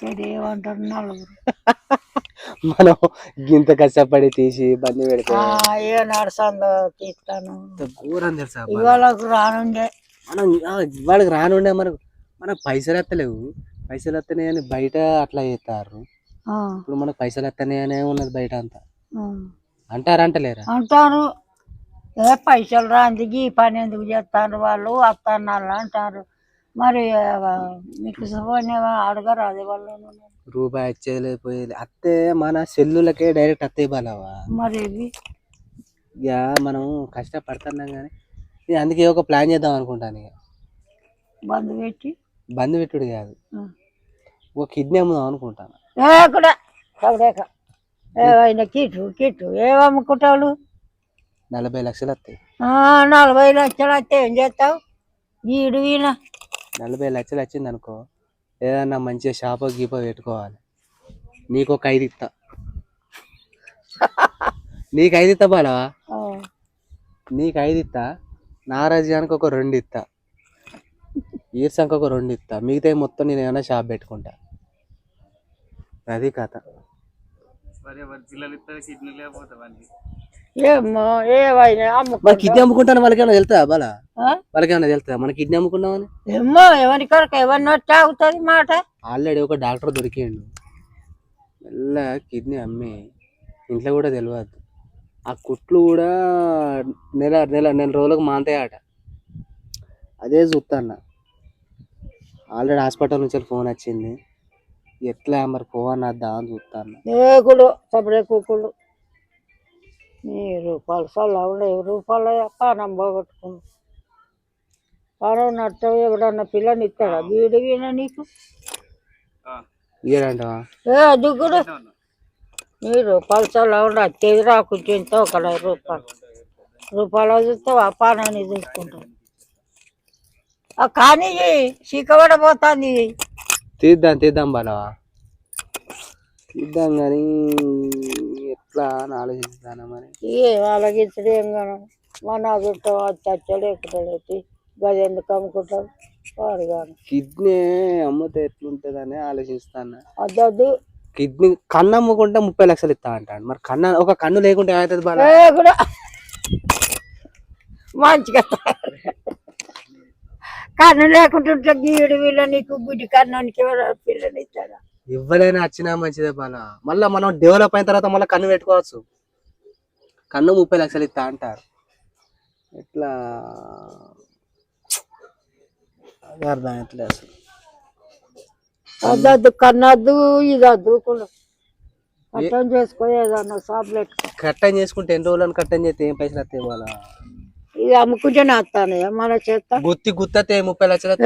వచ్చేది ఏమంటారు నలుగురు. మనం గింత కష్టపడి తీసి బండి పెడితే ఆ, ఏ నడసందో తీస్తాను. ఇంత ఘోరం తెలుసా బాల. ఇవాళకు రానుండే. మనం వాళ్ళకి రానుండే మనకు మనకు పైసలు ఎత్తలేవు పైసలు ఎత్తనే అని బయట అట్లా చేస్తారు. ఇప్పుడు మనకు పైసలు ఎత్తనే అనే ఉన్నది బయట అంతా. అంటారా అంటలేరా? అంటారు. ఏ పైసలు రాంది ఈ పని ఎందుకు చేస్తారు వాళ్ళు వస్తాను అంటారు. మరి మీకు ఫోన్ అడగరు? అది వాళ్ళు రూపాయి వచ్చేది లేదు పోయేది. లేదు. అత్తే మన సెల్లులకే డైరెక్ట్ అత్తే బాలవా మరి ఇవి? ఇక మనం కష్టపడుతున్నాం కానీ నేను అందుకే ఒక ప్లాన్ చేద్దాం అనుకుంటాను ఇక బంధు పెట్టి? బంద్ పెట్టుడు కాదు. ఒక కిడ్నీ అమ్ముదాం అనుకుంటాను. Kit kit. ఏమమ్ముకుంటావు నలభై లక్షలు వస్తాయి నలభై లక్షలు అయితే ఏం చేస్తావు? ఈడు ఈయన నలభై లక్షలు వచ్చింది అనుకో ఏదన్నా మంచిగా షాపో గీపో పెట్టుకోవాలి. నీకు ఒక ఐదు ఇస్తా నీకు ఐదు ఇస్తా బాలవా? నీకు ఐదు ఇస్తా నారాజానికి ఒక రెండు ఇస్తా ఈర్సంకి ఒక రెండు ఇస్తా మిగతా మొత్తం నేను ఏమైనా షాప్ పెట్టుకుంటా. అది కథ. ఏమో మరి అమ్ముకుంటా కిడ్నీ అమ్ముకుంటాను వాళ్ళకి ఏమైనా తెలుతుందా బాల? వాళ్ళకి ఏమైనా తెలుస్తుందా మన కిడ్నీ అమ్ముకున్నామని ఏమో ఎవరి కొరకు ఎవరిని వచ్చి ఆగుతుంది మాట? ఆల్రెడీ ఒక డాక్టర్ దొరికిండు. మెల్ల కిడ్నీ అమ్మి ఇంట్లో కూడా తెలియదు ఆ కుట్లు కూడా నెల నెల నెల రోజులకు మాంతాయట. అదే చూస్తాన్న ఆల్రెడీ హాస్పిటల్ నుంచి ఫోన్ వచ్చింది. ఎట్లా మరి ఫోన్ వద్దా అని చూస్తాను సపడే కుక్కుడు నీ రూపాయలు సల్లా ఉండే రూపాయలు పానం పోగొట్టుకుని పానం నష్టం ఎవడన్నా పిల్లని ఇస్తాడా? వీడు వీణ నీకు? ఏ దిగుడు నీ రూపాయలు సల్లా ఉండే అత్తేది రాకుంటే ఎంతో ఒక రూపాయలు రూపాయలు చూస్తే ఆ పానాన్ని చూసుకుంటాం ఆ కానీ చీకబడబోతుంది తీద్దాం తీద్దాం బాలవా తీద్దాం కానీ ఎట్లా అని ఆలోచిస్తాను మరి? ఏ ఇచ్చడు ఏం కాను మన చుట్టం వచ్చాడు ఎక్కుతాడు గది ఎందుకు అమ్ముకుంటారు వాడు కాను కిడ్నీ అమ్మితే ఎట్లుంటుందని ఆలోచిస్తాను? అద్దద్దు కిడ్నీ కన్ను అమ్ముకుంటే ముప్పై లక్షలు ఇస్తా అంటాడు. మరి కన్ను ఒక కన్ను లేకుంటే ఏమవుతుంది కూడా మంచిగా. కన్ను లేకుంటుంటే గీడు వీళ్ళ నీకు గుడ్డి కన్నునికి పిల్లని ఇస్తాడా? ఎవరైనా వచ్చినా మంచిదే బాల మళ్ళీ మనం డెవలప్ అయిన తర్వాత మళ్ళీ కన్ను పెట్టుకోవచ్చు. కన్ను ముప్పై లక్షలు ఇస్తా అంటారు. ఎట్లా? అది అర్థం ఎట్లా అసలు. అద్దద్దు కన్నద్దు సాబ్లెట్ కట్టం చేసుకుంటే ఎన్ని రోజులను కట్టం చేస్తే ఏం పైసలు వస్తాయి బాల ఇది అమ్ముకుంటేనే వస్తాను మన చేత గుత్తి గుత్తతే ముప్పై లక్షలు.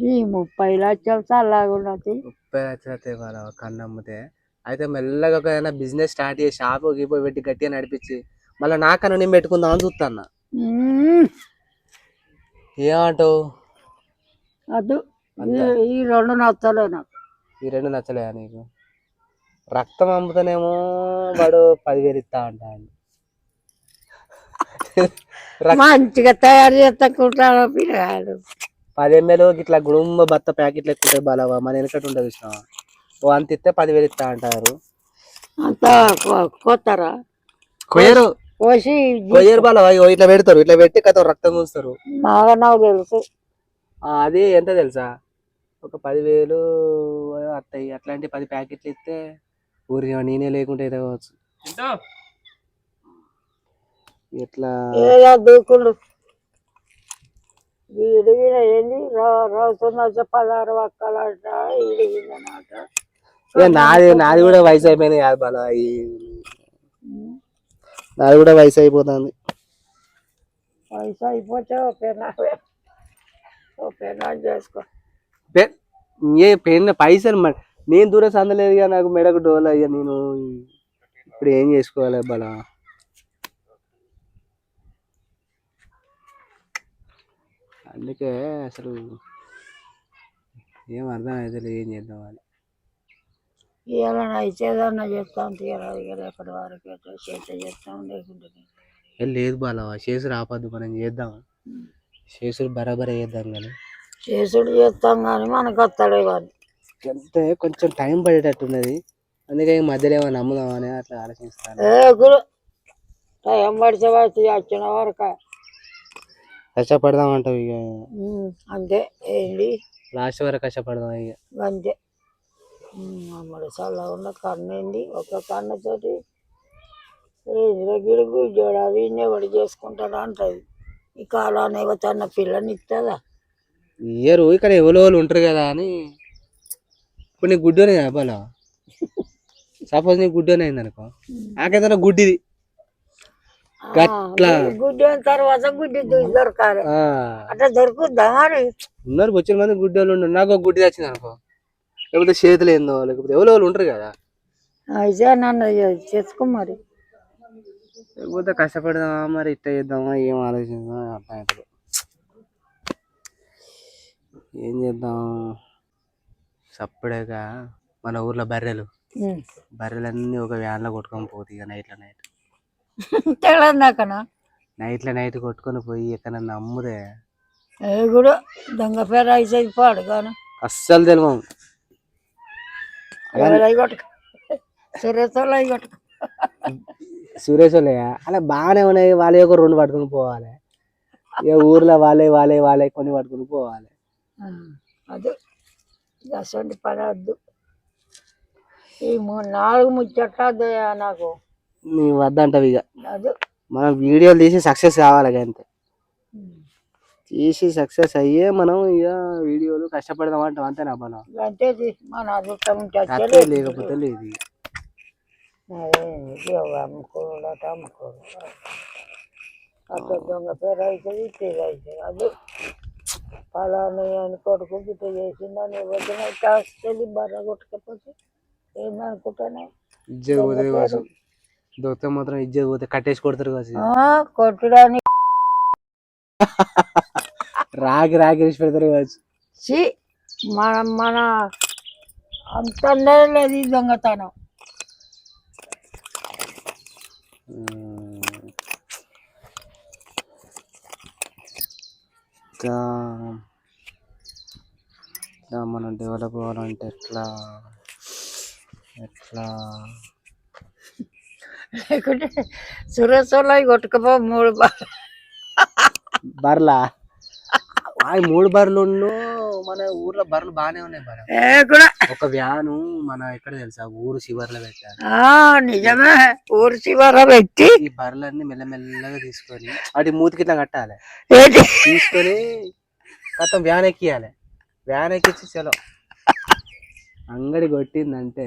ఈ ముప్పై లక్షలు చల్లాగున్నది. ముప్పై లక్షలు వస్తాయి బాల కన్ను అమ్మితే అయితే మెల్లగా ఒక ఏదైనా బిజినెస్ స్టార్ట్ చేసి షాప్ గీపో పెట్టి గట్టిగా నడిపించి. మళ్ళీ నా కన్ను నేను పెట్టుకుందాం అని చూస్తాను. ఏమంటావు? అద్దు ఈ- రెండు నచ్చలే నాకు. ఈ రెండు నచ్చలేదా నీకు? రక్తం అమ్ముతానేమో వాడు పదివేలు ఇస్తా అంటాడు. మంచిగా తయారు చేస్తాకుంటాడు పిల్లగాడు. పది ఎంఎల్ ఇట్లా గుడుంబ బత్త ప్యాకెట్లు ఎక్కుతాయి బాలవా మన వెనకటి ఉంటుంది చూసినా ఓ అంత ఇస్తే పదివేలు ఇస్తా అంటారు. అంతా కొ- కొత్తరా? కొయ్యరు. కోసి కొయ్యరు బాలవా ఇట్లా పెడతారు ఇట్లా పెట్టి కథ రక్తం చూస్తారు బాగా నాకు తెలుసు. అది ఎంత తెలుసా? ఒక పదివేలు వస్తాయి అట్లాంటి పది ప్యాకెట్లు ఇస్తే ఊరి నేనే లేకుంటే అయితే కావచ్చు. ఎట్లా? దూకుడు. వీడు వీడ ఏంది? ఒక్కలంట ఈడు వీడనట ఇక నాది నాది కూడా వయసు అయిపోయింది కాదు బాల నాది కూడా వయసు అయిపోతుంది. పైసా అయిపోతే చేసుకో. ఏ పెన్ పైసలు మ- నేను దూరం సందలేదు నాకు మెడకు డోలు అయ్యా నేను ఇప్పుడు ఏం చేసుకోవాలి బాల? అందుకే అసలు ఏం అర్థం అయితే ఏం చేద్దాం అని. ఏదైనా ఇచ్చేదన్నా వరకు చేస్తే లేకుంటే లేదు. బాల చేసుడు ఆపద్దు మనం చేద్దాం. చేసుడు బరాబర్ చేద్దాం కానీ చేసుడు చేస్తాం కానీ మనకు వస్తాడే కానీ అంటే కొంచెం టైం పడేటట్టున్నది. అందుకే ఈ మధ్యలో ఏమైనా నమ్ముదామని అట్లా ఆలోచిస్తాను. టైం పడితే వచ్చి వచ్చిన వరకు కష్టపడదామంటావు ఇక. అంతే ఏంటి? లాస్ట్ వరకు కష్టపడదాం ఇక. అంతే. అమ్మడి ఉన్న కన్నండి ఒక కన్నతోటి గిడుగు జోడాది ఎవడు చేసుకుంటాడు అంటది. ఈ కాలాన్ని ఎవతన్న పిల్లని ఇస్తుందా ఇయ్యరు ఇక్కడ ఎవరో వాళ్ళు ఉంటారు కదా అని. ఇప్పుడు నీకు గుడ్డోనే చెప్పాలా సపోజ్ నీకు గుడ్డోనే అయింది అనుకో నాకేదైనా గుడ్డిది. అయిన తర్వాత గుడ్డి దొ- దొరకాలి. ఆ, అట్లా దొరుకుద్దా మరి? ఉన్నారు వచ్చిన మంది గుడ్డోళ్ళు ఉన్నారు. నాకు ఒక గుడ్డి వచ్చింది అనుకో. లేకపోతే చేతులు ఏందో లేకపోతే ఎవరో వాళ్ళు ఉంటారు కదా. అయితే నన్ను చేసుకో మరి. లేకపోతే కష్టపడదామా మరి ఇట్ట చేద్దామా ఏం ఆలోచిద్దామా అర్థం అవుతుంది ఏం చేద్దాం? సప్పుడేగా మన ఊర్లో బర్రెలు. బర్రెలన్నీ ఒక వ్యాన్లో కొట్టుకొని పోతాయి ఇక నైట్లో నైట్. తెలందాకనా నైట్లో నైట్ కొట్టుకొని పోయి ఎక్కడన్నా అమ్ముదే ఏ కూడా దొంగ పేర అయితే పాడు కాను. అస్సలు ఎవరై కొట్టుక సురేతలు అయి కొట్టుక సురేష్ వాళ్ళయ్య అలా బాగానే ఉన్నాయి. వాళ్ళే ఒక రెండు పట్టుకొని పోవాలి. ఇక ఊర్లో వాళ్ళే వాళ్ళే వాళ్ళే కొన్ని పట్టుకొని పోవాలి. అది. అసలు పని వద్దు. ఈ మూడు నాలుగు ముచ్చట్లు నాకు. నీ వద్దంటావు ఇక. అది. మనం వీడియోలు తీసి సక్సెస్ కావాలి అంతే. తీసి సక్సెస్ అయ్యే మనం ఇక వీడియోలు కష్టపడదాం అంటాం అంతేనా మనం అంతే తీ, మన వచ్చేది. లేకపోతే లేదు దొంగ పేరు అవుతుంది పేరు అవుతుంది అది పలాని అని కొడుకు గిట్ట చేసిందని ఎవరికైనా వస్తుంది బర్ర కొట్టకపోతే కావచ్చు దొరికితే మాత్రం ఇజ్జత్ పోతే కట్టేసి కొడతారు ఆ, కొట్టడానికి. రాగి రాగి వేసి పెడతారు కావచ్చు. మన మన అంత లేదు ఈ దొంగతనం. ఇంకా మనం డెవలప్ అవ్వాలంటే ఎట్లా? ఎట్లా? లేకుంటే సురేశ్వర్లో కొట్టుకపో మూడు బాగా బర్లా? ఆ మూడు బర్రెలు మన ఊర్లో బర్రెలు బాగానే ఉన్నాయి బర్రె ఏ కూడా. ఒక వ్యాను మన ఎక్కడ తెలుసా? ఊరు శివర్లో పెట్టారు. నిజమే. ఊరు చివర పెట్టి ఈ బర్రెలన్నీ మెల్లమెల్లగా తీసుకొని వాటి మూతికి ఇట్లా కట్టాలి. తీసుకొని మొత్తం వ్యాన్ ఎక్కియాలి. వ్యాన్ ఎక్కించి చలో అంగడి కొట్టిందంటే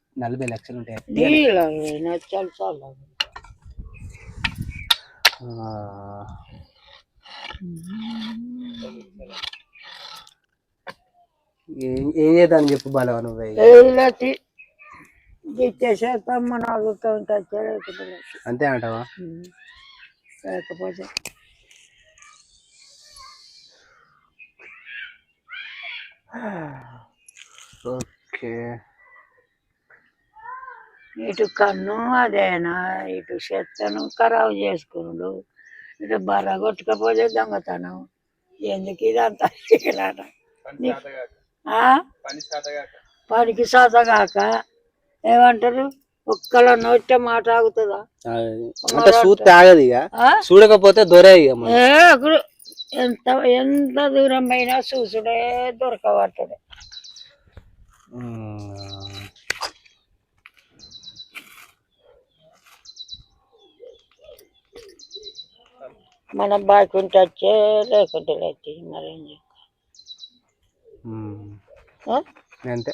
నలభై లక్షలు ఉంటాయి. చాలు ఆ, ఏం చేద్దాం చెప్పు బాలవ నువ్వే అంతే అంటావా? లేకపోతే ఓకే. ఇటు కన్ను అదేనా ఇటు చెత్తను ఖరాబ్ చేసుకున్నాడు ఇటు బర్ర కొట్టుకపోతే దొంగతనం. ఎందుకు ఇదంతా చీకలాట? ఆ? పనికి సాతగాక ఏమంటారు? ఒక్కల నోటే మాట ఆగుతుందా? అంటే చూస్తే ఆగదు ఇక. ఆ? చూడకపోతే దొరే ఎంత ఎంత దూరం పోయినా చూసుడే దొరకబట్టడు మన బాకి ఉంటే వచ్చే లేకుంటే లేచి మరేం? అంతే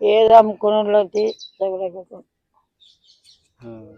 ఏది అమ్ముకున్నట్లయితే ఉమ్.